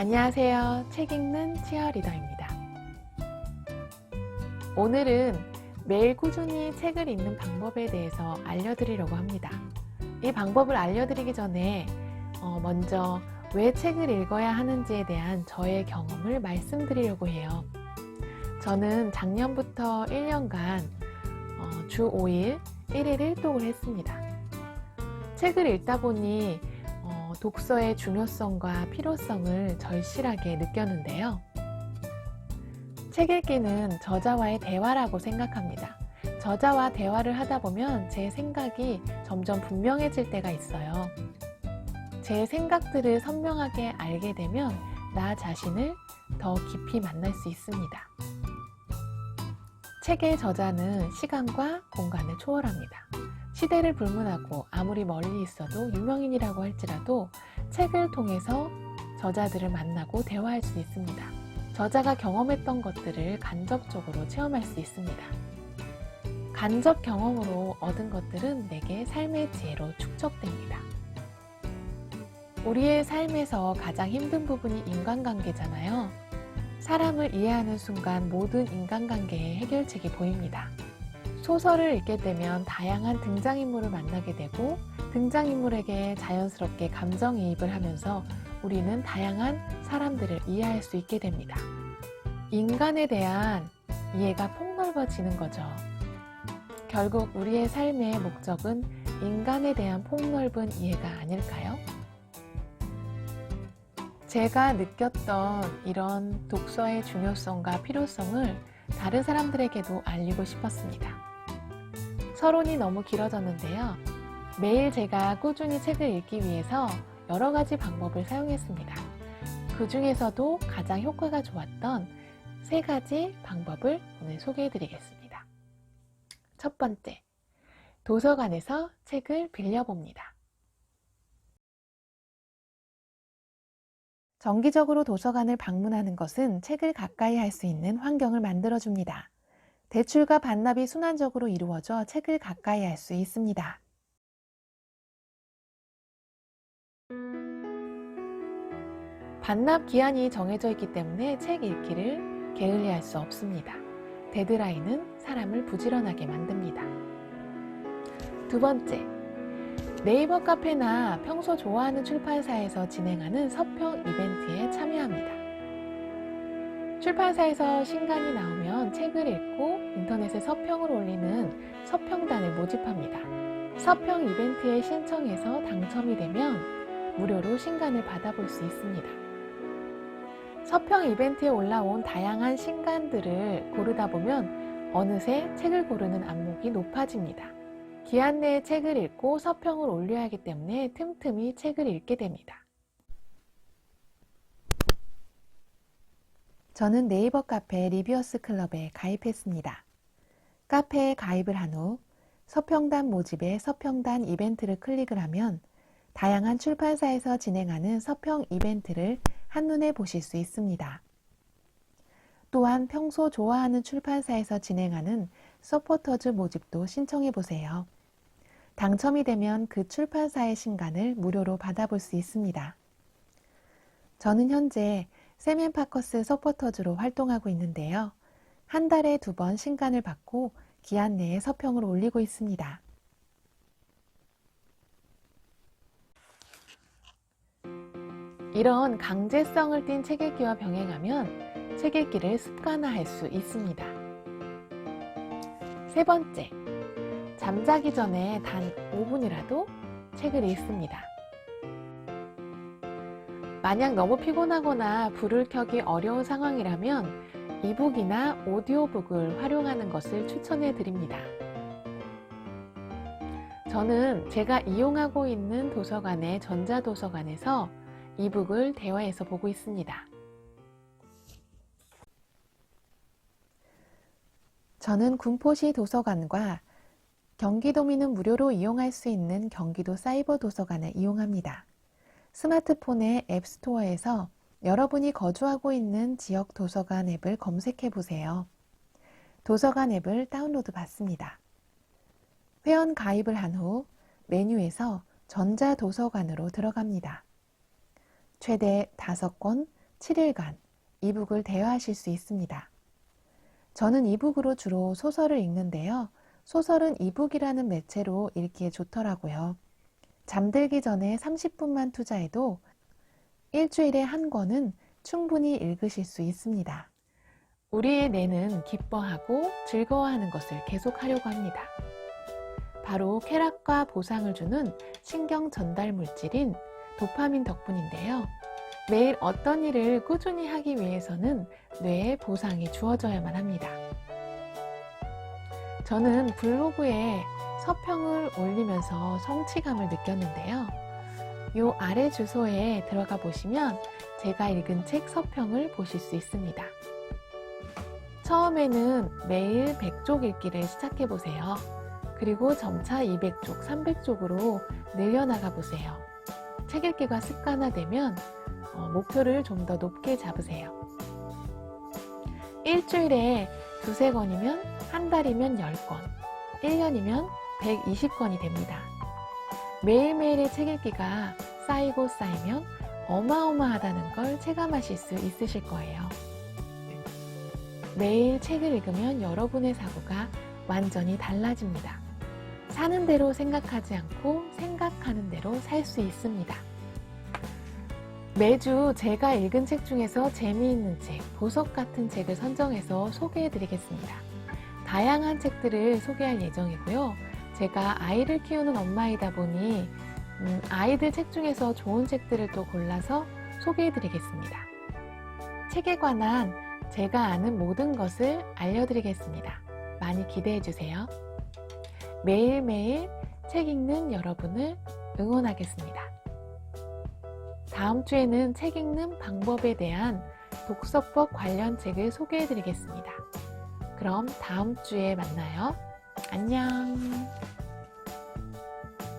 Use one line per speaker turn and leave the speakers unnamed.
안녕하세요. 책 읽는 치어리더입니다. 오늘은 매일 꾸준히 책을 읽는 방법에 대해서 알려드리려고 합니다. 이 방법을 알려드리기 전에 어, 먼저 왜 책을 읽어야 하는지에 대한 저의 경험을 말씀드리려고 해요. 저는 작년부터 1년간 어, 주 5일 1일 1독을 했습니다. 책을 읽다 보니 어, 독서의 중요성과 필요성을 절실하게 느꼈는데요. 책 읽기는 저자와의 대화라고 생각합니다. 저자와 대화를 하다 보면 제 생각이 점점 분명해질 때가 있어요. 제 생각들을 선명하게 알게 되면 나 자신을 더 깊이 만날 수 있습니다. 책의 저자는 시간과 공간을 초월합니다. 시대를 불문하고 아무리 멀리 있어도 유명인이라고 할지라도 책을 통해서 저자들을 만나고 대화할 수 있습니다. 저자가 경험했던 것들을 간접적으로 체험할 수 있습니다. 간접 경험으로 얻은 것들은 내게 삶의 지혜로 축적됩니다. 우리의 삶에서 가장 힘든 부분이 인간관계잖아요. 사람을 이해하는 순간 모든 인간관계의 해결책이 보입니다. 소설을 읽게 되면 다양한 등장인물을 만나게 되고 등장인물에게 자연스럽게 감정이입을 하면서 우리는 다양한 사람들을 이해할 수 있게 됩니다. 인간에 대한 이해가 폭넓어지는 거죠. 결국 우리의 삶의 목적은 인간에 대한 폭넓은 이해가 아닐까요? 제가 느꼈던 이런 독서의 중요성과 필요성을 다른 사람들에게도 알리고 싶었습니다. 서론이 너무 길어졌는데요. 매일 제가 꾸준히 책을 읽기 위해서 여러 가지 방법을 사용했습니다. 그 중에서도 가장 효과가 좋았던 세 가지 방법을 오늘 소개해 드리겠습니다. 첫 번째, 도서관에서 책을 빌려봅니다. 정기적으로 도서관을 방문하는 것은 책을 가까이 할 수 있는 환경을 만들어줍니다. 대출과 반납이 순환적으로 이루어져 책을 가까이 할 수 있습니다. 반납 기한이 정해져 있기 때문에 책 읽기를 게을리할 수 없습니다. 데드라인은 사람을 부지런하게 만듭니다. 두 번째, 네이버 카페나 평소 좋아하는 출판사에서 진행하는 서평 이벤트에 참여합니다. 출판사에서 신간이 나오면 책을 읽고 인터넷에 서평을 올리는 서평단을 모집합니다. 서평 이벤트에 신청해서 당첨이 되면 무료로 신간을 받아볼 수 있습니다. 서평 이벤트에 올라온 다양한 신간들을 고르다 보면 어느새 책을 고르는 안목이 높아집니다. 기한 내에 책을 읽고 서평을 올려야 하기 때문에 틈틈이 책을 읽게 됩니다. 저는 네이버 카페 리뷰어스 클럽에 가입했습니다. 카페에 가입을 한 후 서평단 모집에 서평단 이벤트를 클릭을 하면 다양한 출판사에서 진행하는 서평 이벤트를 한눈에 보실 수 있습니다. 또한 평소 좋아하는 출판사에서 진행하는 서포터즈 모집도 신청해 보세요. 당첨이 되면 그 출판사의 신간을 무료로 받아볼 수 있습니다. 저는 현재 세멘파커스 서포터즈로 활동하고 있는데요. 한 달에 두 번 신간을 받고 기한 내에 서평을 올리고 있습니다. 이런 강제성을 띤 책 읽기와 병행하면 책 읽기를 습관화할 수 있습니다. 세 번째, 잠자기 전에 단 5분이라도 책을 읽습니다. 만약 너무 피곤하거나 불을 켜기 어려운 상황이라면 이북이나 오디오북을 활용하는 것을 추천해 드립니다. 저는 제가 이용하고 있는 도서관의 전자도서관에서 이북을 대화해서 보고 있습니다. 저는 군포시 도서관과 경기도민은 무료로 이용할 수 있는 경기도 사이버 도서관을 이용합니다. 스마트폰의 앱스토어에서 여러분이 거주하고 있는 지역 도서관 앱을 검색해 보세요. 도서관 앱을 다운로드 받습니다. 회원 가입을 한 후 메뉴에서 전자도서관으로 들어갑니다. 최대 5권, 7일간 이북을 대여하실 수 있습니다. 저는 이북으로 주로 소설을 읽는데요. 소설은 이북이라는 매체로 읽기에 좋더라고요. 잠들기 전에 30분만 투자해도 일주일에 한 권은 충분히 읽으실 수 있습니다. 우리의 뇌는 기뻐하고 즐거워하는 것을 계속하려고 합니다. 바로 쾌락과 보상을 주는 신경 전달 물질인 도파민 덕분인데요. 매일 어떤 일을 꾸준히 하기 위해서는 뇌에 보상이 주어져야만 합니다. 저는 블로그에 서평을 올리면서 성취감을 느꼈는데요. 요 아래 주소에 들어가 보시면 제가 읽은 책 서평을 보실 수 있습니다. 처음에는 매일 100쪽 읽기를 시작해 보세요. 그리고 점차 200쪽, 300쪽으로 늘려나가 보세요. 책 읽기가 습관화되면 어, 목표를 좀 더 높게 잡으세요. 일주일에 두세 권이면 한 달이면 10권, 1년이면 120권이 됩니다. 매일매일의 책 읽기가 쌓이고 쌓이면 어마어마하다는 걸 체감하실 수 있으실 거예요. 매일 책을 읽으면 여러분의 사고가 완전히 달라집니다. 사는 대로 생각하지 않고 생각하는 대로 살 수 있습니다. 매주 제가 읽은 책 중에서 재미있는 책, 보석 같은 책을 선정해서 소개해 드리겠습니다. 다양한 책들을 소개할 예정이고요. 제가 아이를 키우는 엄마이다 보니 음, 아이들 책 중에서 좋은 책들을 또 골라서 소개해 드리겠습니다. 책에 관한 제가 아는 모든 것을 알려드리겠습니다. 많이 기대해 주세요. 매일매일 책 읽는 여러분을 응원하겠습니다. 다음 주에는 책 읽는 방법에 대한 독서법 관련 책을 소개해 드리겠습니다. 그럼 다음 주에 만나요. 안녕.